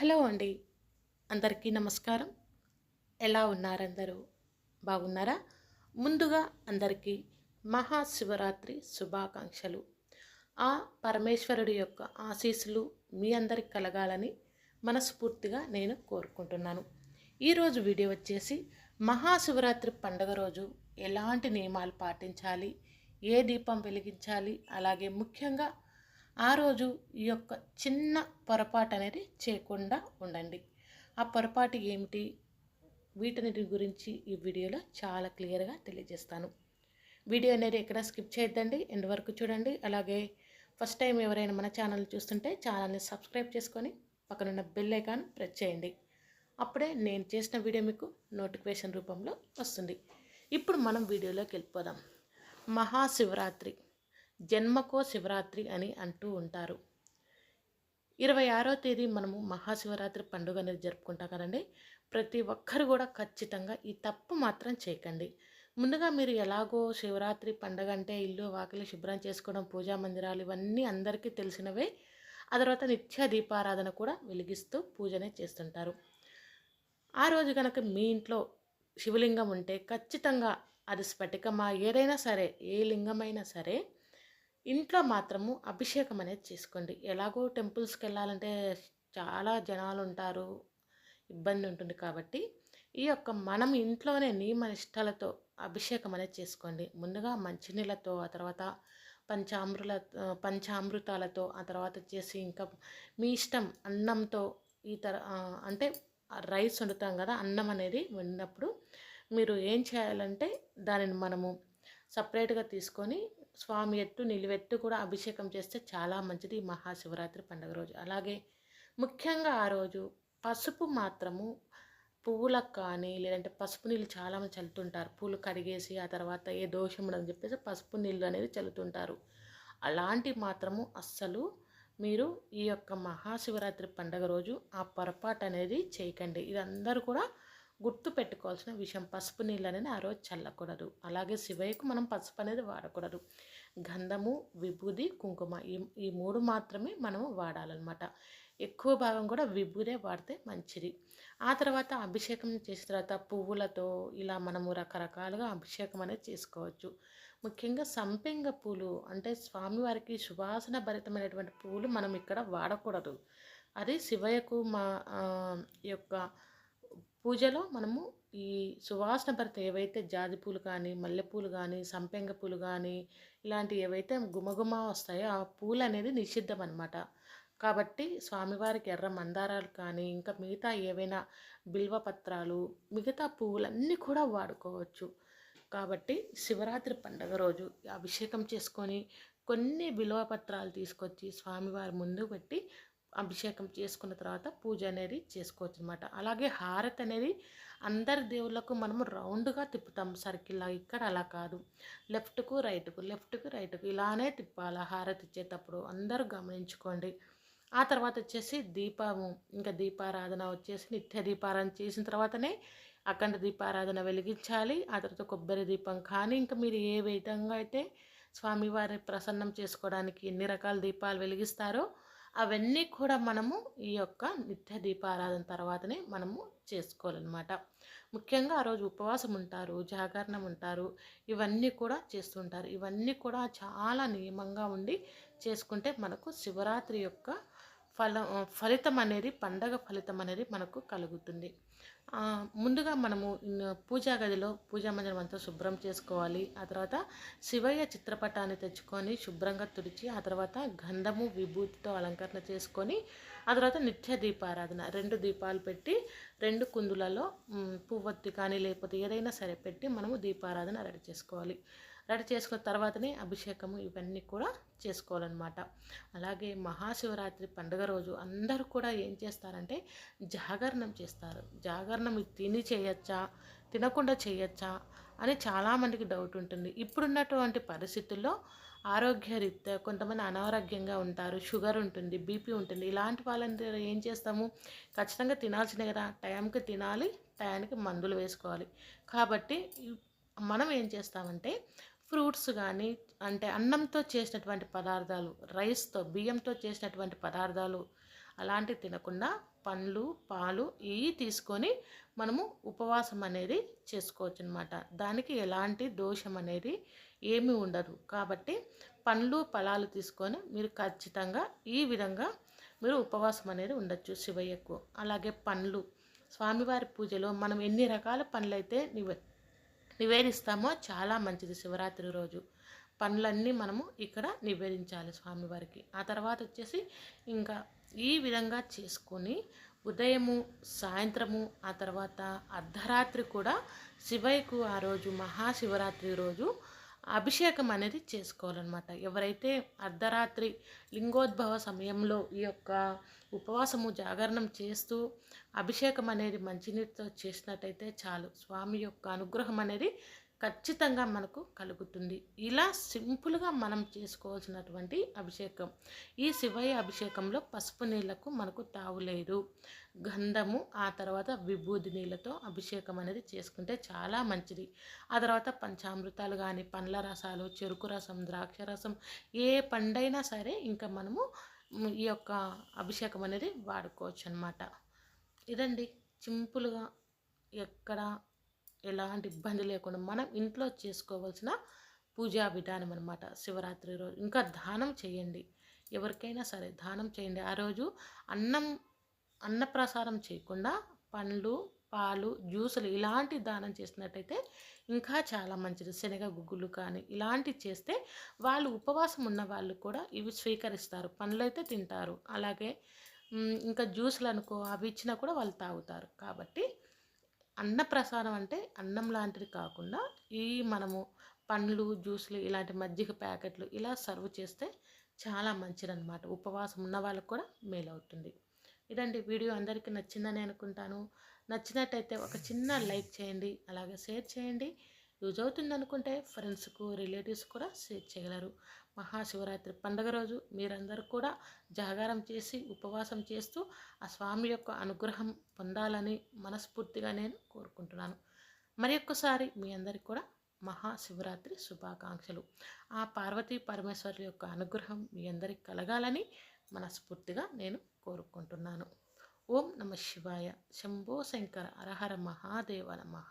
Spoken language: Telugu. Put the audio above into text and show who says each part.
Speaker 1: హలో అండి. అందరికీ నమస్కారం. ఎలా ఉన్నారందరూ? బాగున్నారా? ముందుగా అందరికీ మహాశివరాత్రి శుభాకాంక్షలు. ఆ పరమేశ్వరుడి యొక్క ఆశీస్సులు మీ అందరికి కలగాలని మనస్ఫూర్తిగా నేను కోరుకుంటున్నాను. ఈరోజు వీడియో వచ్చేసి మహాశివరాత్రి పండుగ రోజు ఎలాంటి నియమాలు పాటించాలి? ఏ దీపం వెలిగించాలి? అలాగే ముఖ్యంగా ఆ రోజు ఈ యొక్క చిన్న పొరపాటు అనేది చేయకుండా ఉండండి. ఆ పొరపాటు ఏమిటి? వీటన్నిటి గురించి ఈ వీడియోలో చాలా క్లియర్గా తెలియజేస్తాను. వీడియో అనేది ఎక్కడ స్కిప్ చేయొద్దండి. ఎండ్ వరకు చూడండి. అలాగే ఫస్ట్ టైం ఎవరైనా మన ఛానల్ చూస్తుంటే ఛానల్ని సబ్స్క్రైబ్ చేసుకొని పక్కనున్న బెల్ ఐకాన్ ప్రెస్ చేయండి. అప్పుడే నేను చేసిన వీడియో మీకు నోటిఫికేషన్ రూపంలో వస్తుంది. ఇప్పుడు మనం వీడియోలోకి వెళ్ళిపోదాం. మహాశివరాత్రి. జన్మకో శివరాత్రి అని అంటూ ఉంటారు. ఇరవై ఆరో తేదీ మనము మహాశివరాత్రి పండుగ అనేది జరుపుకుంటాం కదండి. ప్రతి ఒక్కరు కూడా ఖచ్చితంగా ఈ తప్పు మాత్రం చేయకండి. ముందుగా మీరు ఎలాగో శివరాత్రి పండుగ అంటే ఇల్లు వాకిలి శుభ్రం చేసుకోవడం పూజా మందిరాలు ఇవన్నీ అందరికీ తెలిసినవే. ఆ తర్వాత నిత్య దీపారాధన కూడా వెలిగిస్తూ పూజనే చేస్తుంటారు. ఆ రోజు కనుక మీ ఇంట్లో శివలింగం ఉంటే ఖచ్చితంగా అది స్ఫటికమా ఏదైనా సరే ఏ లింగమైనా సరే ఇంట్లో మాత్రము అభిషేకం అనేది చేసుకోండి. ఎలాగో టెంపుల్స్కి వెళ్ళాలంటే చాలా జనాలు ఉంటారు ఇబ్బంది ఉంటుంది కాబట్టి ఈ యొక్క మనం ఇంట్లోనే నియమ నిష్టలతో అభిషేకం అనేది చేసుకోండి. ముందుగా మంచినీళ్ళతో ఆ తర్వాత పంచామృల పంచామృతాలతో ఆ తర్వాత చేసి ఇంకా మీ ఇష్టం అన్నంతో ఈ తర అంటే రైస్ వండుతాం కదా అన్నం అనేది వండినప్పుడు మీరు ఏం చేయాలంటే దానిని మనము సపరేట్గా తీసుకొని స్వామి ఎత్తు నిలువెత్తు కూడా అభిషేకం చేస్తే చాలా మంచిది మహాశివరాత్రి పండుగ రోజు. అలాగే ముఖ్యంగా ఆ రోజు పసుపు మాత్రము పువ్వులకు కానీ లేదంటే పసుపు నీళ్ళు చాలామంది చల్లుతుంటారు. పూలు కడిగేసి ఆ తర్వాత ఏ దోషం ఉండదని చెప్పేసి పసుపు నీళ్ళు అనేది చల్లుతుంటారు. అలాంటి మాత్రము అస్సలు మీరు ఈ యొక్క మహాశివరాత్రి పండుగ రోజు ఆ పొరపాటు అనేది చేయకండి. ఇది అందరూ కూడా గుర్తు పెట్టుకోవాల్సిన విషయం పసుపు నీళ్ళు అనేది ఆ రోజు చల్లకూడదు. అలాగే శివయ్యకు మనం పసుపు అనేది వాడకూడదు. గంధము విభూది కుంకుమ ఈ ఈ మూడు మాత్రమే మనం వాడాలన్నమాట. ఎక్కువ భాగం కూడా విభూదే వాడితే మంచిది. ఆ తర్వాత అభిషేకం చేసిన తర్వాత పువ్వులతో ఇలా మనము రకరకాలుగా అభిషేకం అనేది చేసుకోవచ్చు. ముఖ్యంగా సంపెంగ పూలు అంటే స్వామివారికి సువాసన భరితమైనటువంటి పువ్వులు మనం ఇక్కడ వాడకూడదు. అది శివయ్యకు మా యొక్క పూజలో మనము ఈ సువాసన భరిత ఏవైతే జాజి పూలు కానీ మల్లెపూలు కానీ సంపెంగ పూలు కానీ ఇలాంటివి ఏవైతే గుమగుమ వస్తాయో ఆ పూలు అనేది నిషిద్ధం అనమాట కాబట్టి స్వామివారికి ఎర్ర మందారాలు కానీ ఇంకా మిగతా ఏవైనా బిల్వపత్రాలు మిగతా పువ్వులన్నీ కూడా వాడుకోవచ్చు. కాబట్టి శివరాత్రి పండగ రోజు అభిషేకం చేసుకొని కొన్ని బిల్వపత్రాలు తీసుకొచ్చి స్వామివారి ముందు పెట్టి అభిషేకం చేసుకున్న తర్వాత పూజ అనేది చేసుకోవచ్చు అనమాట అలాగే హారతి అనేది అందరి దేవుళ్ళకు మనము రౌండ్గా తిప్పుతాం. సర్కిల్లా ఇక్కడ అలా కాదు. లెఫ్ట్కు రైట్కు లెఫ్ట్కు రైట్కు ఇలానే తిప్పాలి హారతి ఇచ్చేటప్పుడు అందరూ గమనించుకోండి. ఆ తర్వాత వచ్చేసి దీపము ఇంకా దీపారాధన వచ్చేసి నిత్య దీపారాధన చేసిన తర్వాతనే అఖండ దీపారాధన వెలిగించాలి. ఆ తర్వాత కొబ్బరి దీపం కానీ ఇంకా మీరు ఏ విధంగా అయితే స్వామివారి ప్రసన్నం చేసుకోవడానికి ఎన్ని రకాల దీపాలు వెలిగిస్తారో అవన్నీ కూడా మనము ఈ యొక్క నిత్య దీపారాధన తర్వాతనే మనము చేసుకోవాలన్నమాట. ముఖ్యంగా ఆ రోజు ఉపవాసం ఉంటారు జాగరణం ఉంటారు ఇవన్నీ కూడా చేస్తుంటారు ఇవన్నీ కూడా చాలా నియమంగా ఉండి చేసుకుంటే మనకు శివరాత్రి యొక్క ఫలం ఫలితం అనేది పండగ ఫలితం అనేది మనకు కలుగుతుంది. ముందుగా మనము పూజా గదిలో పూజా మందిరం అంతా శుభ్రం చేసుకోవాలి. ఆ తర్వాత శివయ్య చిత్రపటాన్ని తెచ్చుకొని శుభ్రంగా తుడిచి ఆ తర్వాత గంధము విభూతితో అలంకరణ చేసుకొని ఆ తర్వాత నిత్య దీపారాధన. రెండు దీపాలు పెట్టి రెండు కుందులలో పువ్వొత్తి కానీ లేకపోతే ఏదైనా సరే పెట్టి మనము దీపారాధన రెడీ చేసుకోవాలి. రెడీ చేసుకున్న తర్వాతనే అభిషేకము ఇవన్నీ కూడా చేసుకోవాలన్నమాట. అలాగే మహాశివరాత్రి పండుగ రోజు అందరూ కూడా ఏం చేస్తారంటే జాగరణం చేస్తారు. జాగరణం తిని చేయొచ్చా? తినకుండా చేయొచ్చా? అని చాలామందికి డౌట్ ఉంటుంది. ఇప్పుడున్నటువంటి పరిస్థితుల్లో ఆరోగ్యరీత్యా కొంతమంది అనారోగ్యంగా ఉంటారు షుగర్ ఉంటుంది బీపీ ఉంటుంది. ఇలాంటి వాళ్ళందరూ ఏం చేస్తాము? ఖచ్చితంగా తినాల్సిందే కదా. టైంకి తినాలి టయానికి మందులు వేసుకోవాలి. కాబట్టి మనం ఏం చేస్తామంటే ఫ్రూట్స్ కానీ అంటే అన్నంతో చేసినటువంటి పదార్థాలు రైస్తో బియ్యంతో చేసినటువంటి పదార్థాలు అలాంటివి తినకుండా పండ్లు పాలు ఇవి తీసుకొని మనము ఉపవాసం అనేది చేసుకోవచ్చు అనమాట దానికి ఎలాంటి దోషం అనేది ఏమీ ఉండదు. కాబట్టి పండ్లు ఫలాలు తీసుకొని మీరు ఖచ్చితంగా ఈ విధంగా మీరు ఉపవాసం అనేది ఉండొచ్చు శివయ్యకు. అలాగే పండ్లు స్వామివారి పూజలో మనం ఎన్ని రకాల పండ్లు అయితే నివేదిస్తామో చాలా మంచిది శివరాత్రి రోజు. పనులన్నీ మనము ఇక్కడ నివేదించాలి స్వామివారికి. ఆ తర్వాత వచ్చేసి ఇంకా ఈ విధంగా చేసుకొని ఉదయము సాయంత్రము ఆ తర్వాత అర్ధరాత్రి కూడా శివయ్యకు ఆ రోజు మహాశివరాత్రి రోజు అభిషేకం అనేది చేసుకోవాలన్నమాట. ఎవరైతే అర్ధరాత్రి లింగోద్భవ సమయంలో ఈ యొక్క ఉపవాసము జాగరణం చేస్తూ అభిషేకం అనేది మంచినీటితో చేసినట్టయితే చాలు. స్వామి యొక్క అనుగ్రహం అనేది ఖచ్చితంగా మనకు కలుగుతుంది. ఇలా సింపుల్గా మనం చేసుకోవాల్సినటువంటి అభిషేకం. ఈ శివయ్య అభిషేకంలో పసుపు నీళ్ళకు మనకు తావులేదు గంధము ఆ తర్వాత విభూది నీళ్ళతో అభిషేకం అనేది చేసుకుంటే చాలా మంచిది. ఆ తర్వాత పంచామృతాలు కానీ పండ్ల రసాలు చెరుకు రసం ద్రాక్ష రసం ఏ పండైనా సరే ఇంకా మనము ఈ యొక్క అభిషేకం అనేది వాడుకోవచ్చు అనమాట ఇదండి. సింపుల్గా ఎక్కడ ఎలాంటి ఇబ్బంది లేకుండా మనం ఇంట్లో చేసుకోవాల్సిన పూజా విధానం అనమాట శివరాత్రి రోజు ఇంకా దానం చేయండి. ఎవరికైనా సరే దానం చేయండి. ఆ రోజు అన్నం అన్నప్రసారం చేయకుండా పండ్లు పాలు జ్యూసులు ఇలాంటి దానం చేసినట్టయితే ఇంకా చాలా మంచిది. శనగ గుగ్గులు కానీ ఇలాంటివి చేస్తే వాళ్ళు ఉపవాసం ఉన్న వాళ్ళు కూడా ఇవి స్వీకరిస్తారు. పండ్లు అయితే తింటారు. అలాగే ఇంకా జ్యూసులు అనుకో అవి ఇచ్చినా కూడా వాళ్ళు తాగుతారు. కాబట్టి అన్నప్రసాదం అంటే అన్నం లాంటిది కాకుండా ఈ మనము పండ్లు జ్యూస్లు ఇలాంటి మజ్జిగ ప్యాకెట్లు ఇలా సర్వ్ చేస్తే చాలా మంచిదన్నమాట. ఉపవాసం ఉన్న వాళ్ళకు కూడా మేలవుతుంది. ఇదండి వీడియో అందరికీ నచ్చిందని అనుకుంటాను. నచ్చినట్టయితే ఒక చిన్న లైక్ చేయండి అలాగే షేర్ చేయండి. యూజ్ అవుతుంది అనుకుంటే ఫ్రెండ్స్కు రిలేటివ్స్ కూడా షేర్ చేయగలరు. మహాశివరాత్రి పండుగ రోజు మీరందరూ కూడా జాగారం చేసి ఉపవాసం చేస్తూ ఆ స్వామి యొక్క అనుగ్రహం పొందాలని మనస్ఫూర్తిగా నేను కోరుకుంటున్నాను. మరి ఒక్కసారి మీ అందరికి కూడా మహాశివరాత్రి శుభాకాంక్షలు. ఆ పార్వతీ పరమేశ్వరుల యొక్క అనుగ్రహం మీ అందరికి కలగాలని మనస్ఫూర్తిగా నేను కోరుకుంటున్నాను. ఓం నమ శివాయ. శంభో శంకర. అరహర మహాదేవ నమ.